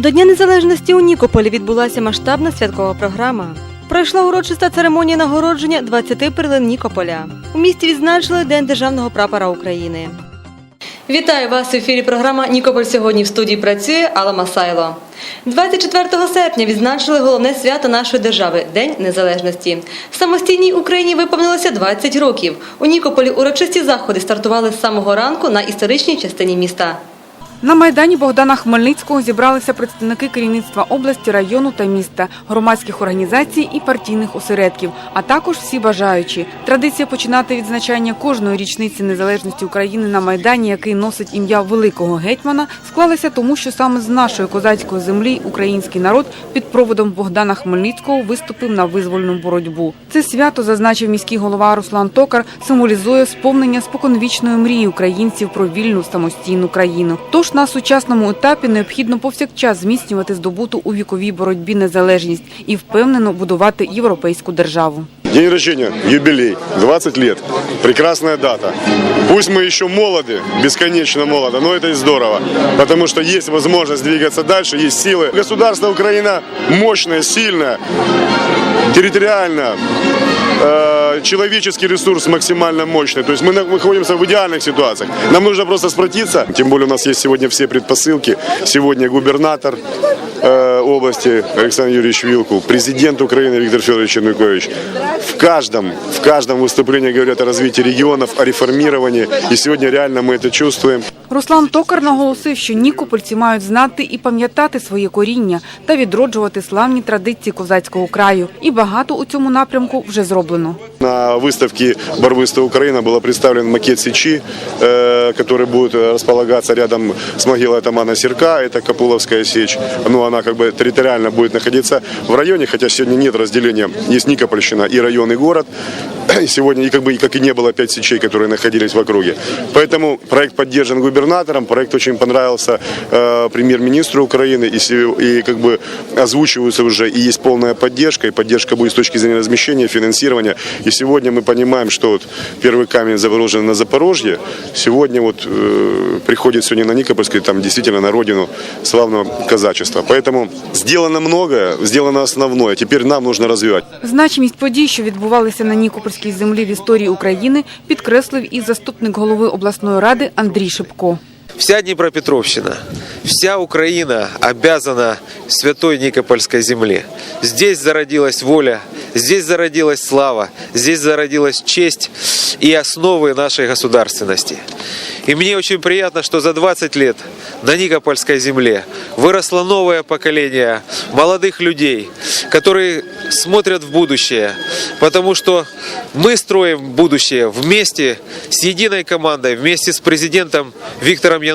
До Дня Незалежності у Нікополі відбулася масштабна святкова програма. Пройшла урочиста церемонія нагородження 20 перлин Нікополя. У місті відзначили День державного прапора України. Вітаю вас в ефірі. Програма Нікополь сьогодні в студії працює Алла Масайло. 24 серпня відзначили головне свято нашої держави День Незалежності. Самостійній Україні виповнилося 20 років. У Нікополі урочисті заходи стартували з самого ранку на історичній частині міста. На майдані Богдана Хмельницького зібралися представники керівництва області, району та міста, громадських організацій і партійних осередків, а також всі бажаючі. Традиція починати відзначання кожної річниці незалежності України на майдані, який носить ім'я великого гетьмана, склалася тому, що саме з нашої козацької землі український народ під проводом Богдана Хмельницького виступив на визвольну боротьбу. Це свято зазначив міський голова Руслан Токар, символізує сповнення споконвічної мрії українців про вільну самостійну країну. Тож на сучасному етапі необхідно повсякчас зміцнювати здобуту у віковій боротьбі незалежність і впевнено будувати європейську державу. День рождения, юбилей, 20 лет. Прекрасная дата. Пусть мы еще молоды, бесконечно молоды, но это и здорово. Потому что есть возможность двигаться дальше, есть силы. Государство Украина мощное, сильное, территориально, э, человеческий ресурс максимально мощный. То есть мы на- находимся в идеальных ситуациях. Нам нужно просто спротиться. Тем более у нас есть сегодня все предпосылки. Сегодня губернатор э, области Александр Юрьевич Вилкул, президент Украины Виктор Федорович Янукович. В каждом, в каждом выступлении говорят о развитии регионов, о реформировании. И сегодня реально мы это чувствуем. Руслан Токар наголосив, що нікопольці мають знати і пам'ятати своє коріння та відроджувати славні традиції козацького краю. І багато у цьому напрямку вже зроблено. На выставке «Барвиста Украина» был представлен макет Сечи, э, который будет располагаться рядом с могилой атамана Серка. Это Капуловская сечь. Ну, она как территориально будет находиться в районе, хотя сегодня нет разделения. Есть Никопольщина и район, и город. И сегодня, и как бы, как и не было пять сечей, которые находились в округе. Поэтому проект поддержан губернатором. Проект очень понравился э, премьер-министру Украины. И, и как бы озвучиваются уже, и есть полная поддержка. И поддержка будет с точки зрения размещения, финансирования. И сегодня мы понимаем, что вот первый камень заложен на Запорожье. Сегодня вот э, приходит сегодня на Никопольский, там действительно на родину славного казачества. Поэтому сделано много, сделано основное. Тепер нам нужно розвивати. Значимість подій, що відбувалися на Нікопольській землі в історії України, підкреслив і заступник голови обласної ради Андрій Шипко. Вся Днепропетровщина, вся Украина обязана святой Никопольской земле. Здесь зародилась воля, здесь зародилась слава, здесь зародилась честь и основы нашей государственности. И мне очень приятно, что за 20 лет на Никопольской земле выросло новое поколение молодых людей, которые смотрят в будущее, потому что мы строим будущее вместе с единой командой, вместе с президентом Виктором Януковичем.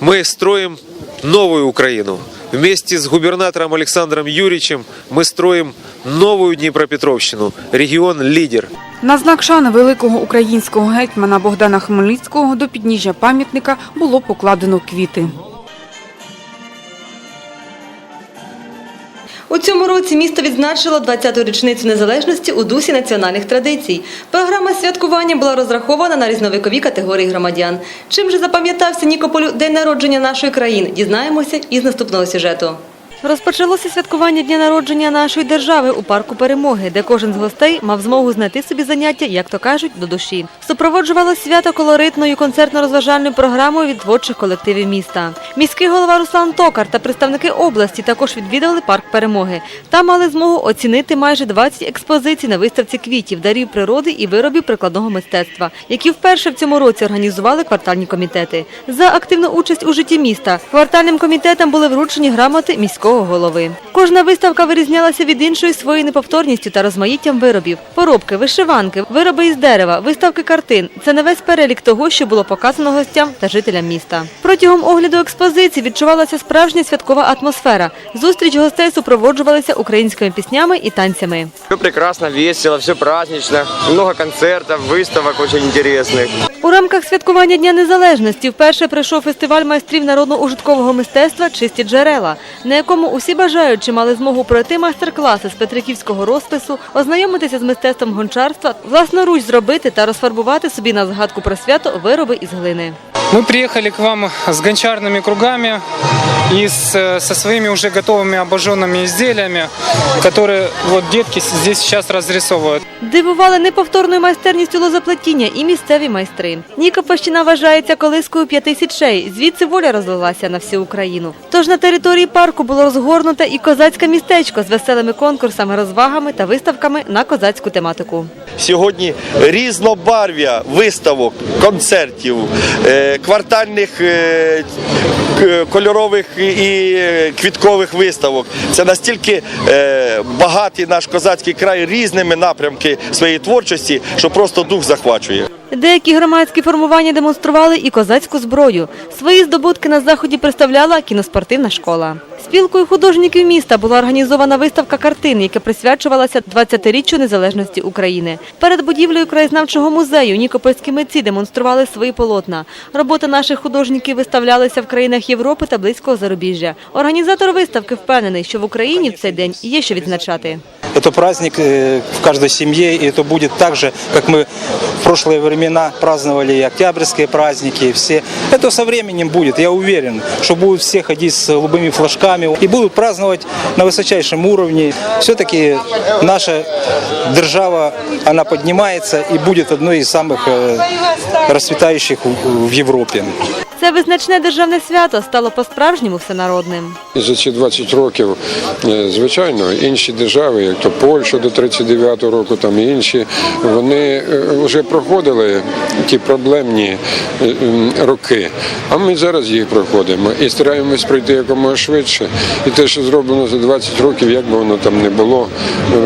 Мы строим новую Украину. Вместе с губернатором Александром Юрьевичем мы строим новую Днепропетровщину, Регион лідер. На знак шани великого українського гетьмана Богдана Хмельницького до підніжжя пам'ятника було покладено квіти. У цьому році місто відзначило 20-ту річницю незалежності у дусі національних традицій. Програма святкування була розрахована на різновикові категорії громадян. Чим же запам'ятався Нікополю день народження нашої країни? Дізнаємося із наступного сюжету. Розпочалося святкування дня народження нашої держави у парку перемоги, де кожен з гостей мав змогу знайти собі заняття, як то кажуть, до душі. Супроводжувало свято колоритною концертно-розважальною програмою від творчих колективів міста. Міський голова Руслан Токар та представники області також відвідали парк перемоги. Там мали змогу оцінити майже 20 експозицій на виставці квітів, дарів природи і виробів прикладного мистецтва, які вперше в цьому році організували квартальні комітети. За активну участь у житті міста квартальним комітетам були вручені грамоти міського голови. Кожна виставка вирізнялася від іншої своєю неповторністю та розмаїттям виробів: поробки, вишиванки, вироби із дерева, виставки картин. Це не весь перелік того, що було показано гостям та жителям міста. Протягом огляду експозиції відчувалася справжня святкова атмосфера. Зустріч гостей супроводжувалися українськими піснями і танцями. Все прекрасно, весело, все празднично. Много концертов, выставок очень интересных. У рамках святкування Дня Незалежності вперше прийшов фестиваль майстрів народно-ужиткового мистецтва Чисті джерела, на якому усі бажаючі мали змогу пройти майстер-класи з петриківського розпису, ознайомитися з мистецтвом гончарства, власноруч зробити та розфарбувати собі на згадку про свято вироби із глини. Мы приехали к вам с гончарными кругами и с, э, со своими уже готовыми обожженными изделиями, которые вот детки здесь сейчас разрисовывают. Дивували неповторною майстерністю лозоплетіння і місцеві майстри. Нікопольщина вважається колискою п'яти січей. Звідси воля розлилася на всю Україну. Тож на території парку було розгорнуте і козацьке містечко з веселими конкурсами, розвагами та виставками на козацьку тематику. Сьогодні різнобарв'я виставок, концертів, е, квартальних е, кольорових і квіткових виставок. Це настільки е, багатий наш козацький край різними напрямки своєї творчості, що просто дух захвачує. Деякі громадські формування демонстрували і козацьку зброю. Свої здобутки на заході представляла кіноспортивна школа. Спілкою художників міста була організована виставка картин, яка присвячувалася 20-річчю незалежності України. Перед будівлею краєзнавчого музею нікопольські митці демонстрували свої полотна. Роботи наших художників виставлялися в країнах Європи та близького зарубіжжя. Організатор виставки впевнений, що в Україні в цей день є що відзначати. Это праздник э, в каждой семье, и это будет так же, как мы в прошлые времена праздновали и октябрьские праздники, и все. Это со временем будет, я уверен, что будут все ходить с голубыми флажками и будут праздновать на высочайшем уровне. Все-таки наша держава, она поднимается и будет одной из самых э, расцветающих в- в Европе. Це визначне державне свято стало по-справжньому всенародним. За ці 20 років, е, звичайно, інші держави, як то Польща до 39-го року, там і інші, вони е, вже проходили ті проблемні е, роки. А ми зараз їх проходимо і стараємось пройти якомога швидше. І те, що зроблено за 20 років, як би воно там не було,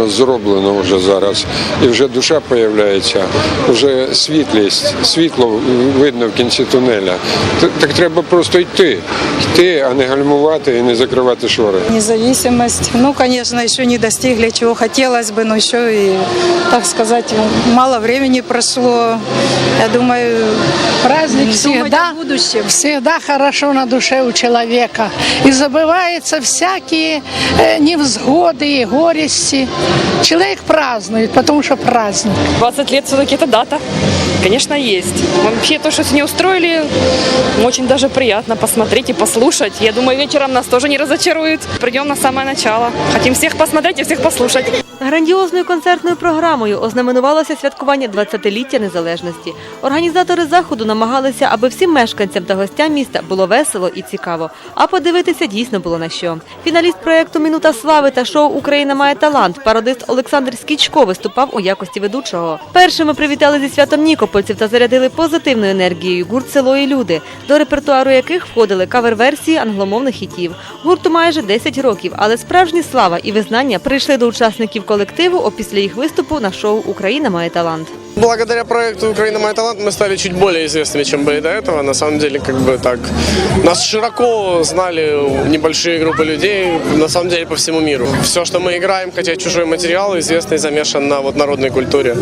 зроблено вже зараз. І вже душа появляється, вже світлість, світло видно в кінці тунеля Т- Так треба просто йти, йти, а не гальмувати і не закривати шори. Независимость. Ну, конечно, еще не достигли, чего хотелось бы, но еще и, так сказать, мало времени прошло. Я думаю, Праздник думать всегда, о будущем. всегда хорошо на душе у человека. И забываются всякие э, невзгоды и горести. Человек празднует, потому что праздник. 20 лет все-таки это дата. Конечно, есть. Вообще то, что сегодня устроили, очень даже приятно посмотреть и послушать. Я думаю, вечером нас тоже не разочаруют. Придем на самое начало. Хотим всех посмотреть и всех послушать. Грандіозною концертною програмою ознаменувалося святкування 20-ліття незалежності. Організатори заходу намагалися, аби всім мешканцям та гостям міста було весело і цікаво. А подивитися дійсно було на що. Фіналіст проєкту Минута слави та шоу Україна має талант. Пародист Олександр Скічко виступав у якості ведучого. Першими привітали зі святом нікопольців та зарядили позитивною енергією гурт село і люди, до репертуару яких входили кавер-версії англомовних хітів. Гурту майже 10 років, але справжні слава і визнання прийшли до учасників колективу опісля їх виступу на шоу Україна має талант. Благодаря проекту «Украина. Мой талант» мы стали чуть более известными, чем были до этого. На самом деле, как бы так, нас широко знали небольшие группы людей, на самом деле, по всему миру. Все, что мы играем, хотя чужой материал, известный, замешан на вот народной культуре.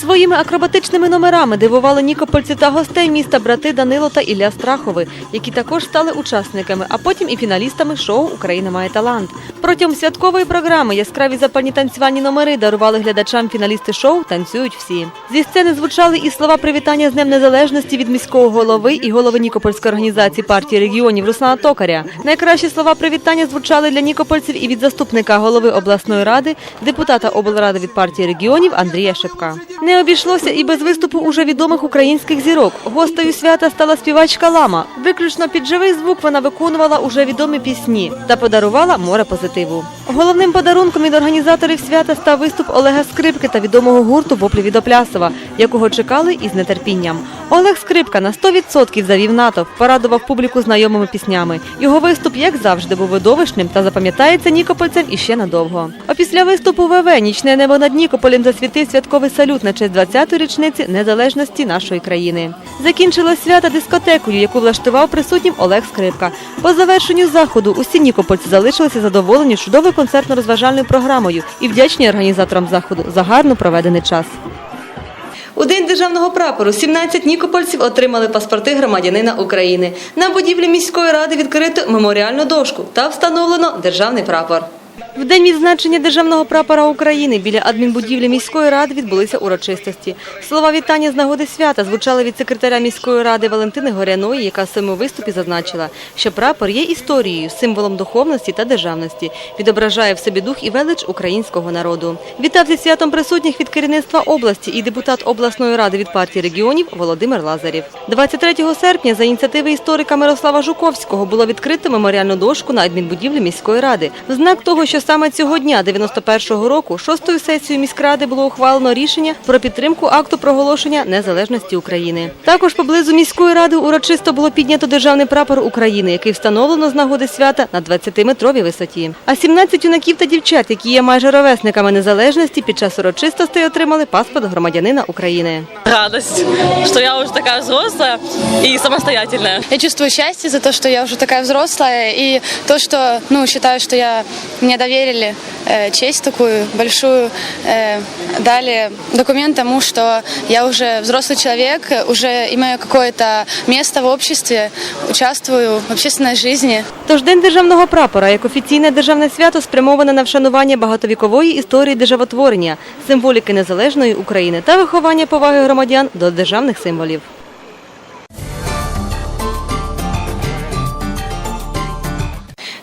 Своїми акробатичними номерами дивували нікопольців та гостей міста брати Данило та Ілля Страхови, які також стали учасниками, а потім і фіналістами шоу Україна має талант. Протягом святкової програми яскраві запальні танцювальні номери дарували глядачам фіналісти шоу Танцюють всі. Зі сцени звучали і слова привітання з Днем Незалежності від міського голови і голови Нікопольської організації партії регіонів Руслана Токаря. Найкращі слова привітання звучали для нікопольців і від заступника голови обласної ради, депутата облради від партії регіонів Андрія Шепка. Не обійшлося і без виступу уже відомих українських зірок. Гостею свята стала співачка Лама. Виключно під живий звук вона виконувала уже відомі пісні та подарувала море позитиву. Головним подарунком від організаторів свята став виступ Олега Скрипки та відомого гурту Воплі Відоплясова, якого чекали із нетерпінням. Олег Скрипка на 100% завів натовп, порадував публіку знайомими піснями. Його виступ, як завжди, був видовищним та запам'ятається нікопольцям іще надовго. Опісля виступу ВВ нічне небо над Нікополем засвітив святковий салют на честь 20-ї річниці незалежності нашої країни. Закінчилось свято дискотекою, яку влаштував присутнім Олег Скрипка. По завершенню заходу усі нікопольці залишилися задоволені чудовою концертно-розважальною програмою і вдячні організаторам заходу за гарно проведений час. У день державного прапору 17 нікопольців отримали паспорти громадянина України. На будівлі міської ради відкрито меморіальну дошку та встановлено державний прапор. В день відзначення державного прапора України біля адмінбудівлі міської ради відбулися урочистості. Слова вітання з нагоди свята звучали від секретаря міської ради Валентини Горяної, яка в своєму виступі зазначила, що прапор є історією, символом духовності та державності, відображає в собі дух і велич українського народу. Вітав зі святом присутніх від керівництва області і депутат обласної ради від партії регіонів Володимир Лазарєв. 23 серпня за ініціативи історика Мирослава Жуковського було відкрито меморіальну дошку на адмінбудівлі міської ради. В знак того, що саме цього дня, 91-го року, шостою сесією міськради було ухвалено рішення про підтримку акту проголошення незалежності України. Також поблизу міської ради урочисто було піднято державний прапор України, який встановлено з нагоди свята на 20-метровій висоті. А 17 юнаків та дівчат, які є майже ровесниками незалежності, під час урочистостей отримали паспорт громадянина України Радость, что я уже такая взрослая и самостоятельная. Я чувствую счастье за то, что я уже такая взрослая, и то, что, ну, считаю, что я мне доверили э, честь такую большую, э, дали документ тому, что я уже взрослый человек, уже имею какое-то место в обществе, участвую в общественной жизни. Тож День державного прапора як офіційне державне свято спрямоване на вшанування багатовікової історії державотворення, символіки незалежної України та виховання поваги громадян до державних символів.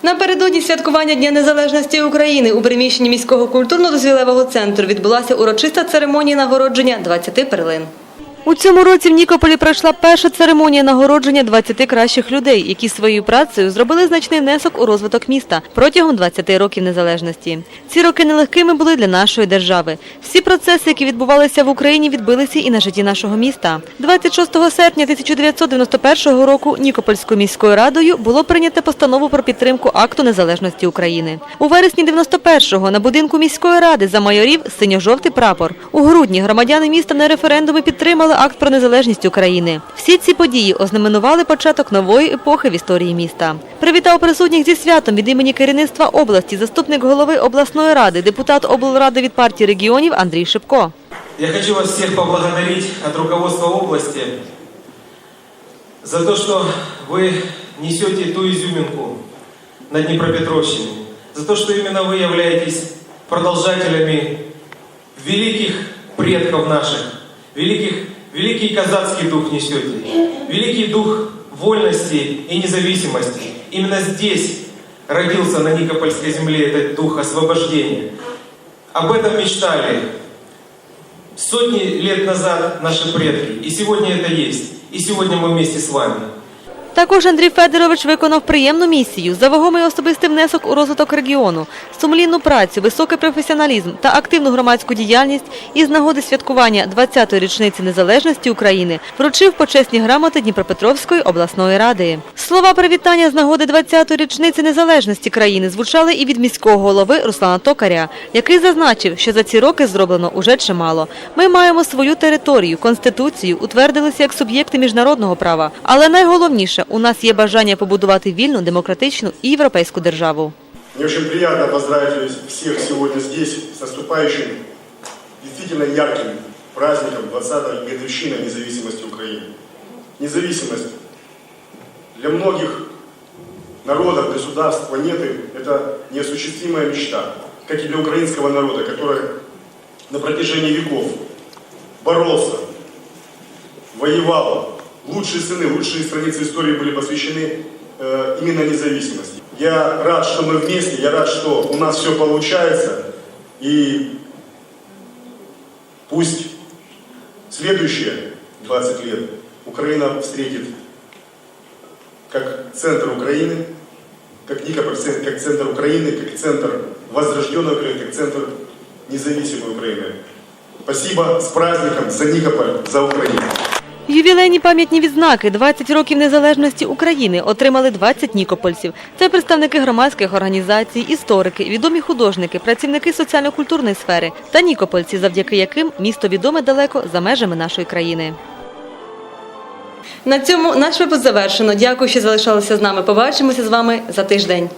Напередодні святкування Дня Незалежності України у приміщенні міського культурно-дозвілевого центру відбулася урочиста церемонія нагородження 20 перлин. У цьому році в Нікополі пройшла перша церемонія нагородження 20 кращих людей, які своєю працею зробили значний внесок у розвиток міста протягом 20 років незалежності. Ці роки нелегкими були для нашої держави. Всі процеси, які відбувалися в Україні, відбилися і на житті нашого міста. 26 серпня 1991 року Нікопольською міською радою було прийнято постанову про підтримку акту незалежності України. У вересні 91-го на будинку міської ради замайорів синьо-жовтий прапор. У грудні громадяни міста на референдумі підтримали акт про незалежність України. Всі ці події ознаменували початок нової епохи в історії міста. Привітав присутніх зі святом від імені керівництва області заступник голови обласної ради, депутат облради від партії регіонів Андрій Шипко. Я хочу вас всех поблагодарить от руководства области за то, что вы несете ту изюминку на Днепропетровщине, за то, что именно вы являетесь продолжателями великих предков наших, великих, великий казацкий дух несете, великий дух вольности и независимости. Именно здесь родился на Никопольской земле этот дух освобождения. Об этом мечтали сотни лет назад наши предки. И сегодня это есть. И сегодня мы вместе с вами. Також Андрій Федорович виконав приємну місію за вагомий особистий внесок у розвиток регіону, сумлінну працю, високий професіоналізм та активну громадську діяльність із нагоди святкування 20-ї річниці незалежності України вручив почесні грамоти Дніпропетровської обласної ради. Слова привітання з нагоди 20-ї річниці незалежності країни звучали і від міського голови Руслана Токаря, який зазначив, що за ці роки зроблено уже чимало. Ми маємо свою територію, конституцію, утвердилися як суб'єкти міжнародного права. Але найголовніше, у нас є бажання побудувати вільну, демократичну і європейську державу. Мне очень приятно поздравить всех сегодня здесь с наступающим, действительно ярким праздником 20-й годовщины независимости Украины. Независимость для многих народов, государств планеты – это неосуществимая мечта, как и для украинского народа, который на протяжении веков боролся, воевал. Лучшие сыны, лучшие страницы истории были посвящены э, именно независимости. Я рад, что мы вместе, я рад, что у нас все получается. И пусть следующие 20 лет Украина встретит как центр Украины, как Никополь, как центр Украины, как центр возрожденной Украины, как центр независимой Украины. Спасибо, с праздником, за Никополь, за Украину. Ювілейні пам'ятні відзнаки 20 років незалежності України отримали 20 нікопольців. Це представники громадських організацій, історики, відомі художники, працівники соціально-культурної сфери та нікопольці, завдяки яким місто відоме далеко за межами нашої країни. На цьому наш випуск завершено. Дякую, що залишалися з нами. Побачимося з вами за тиждень.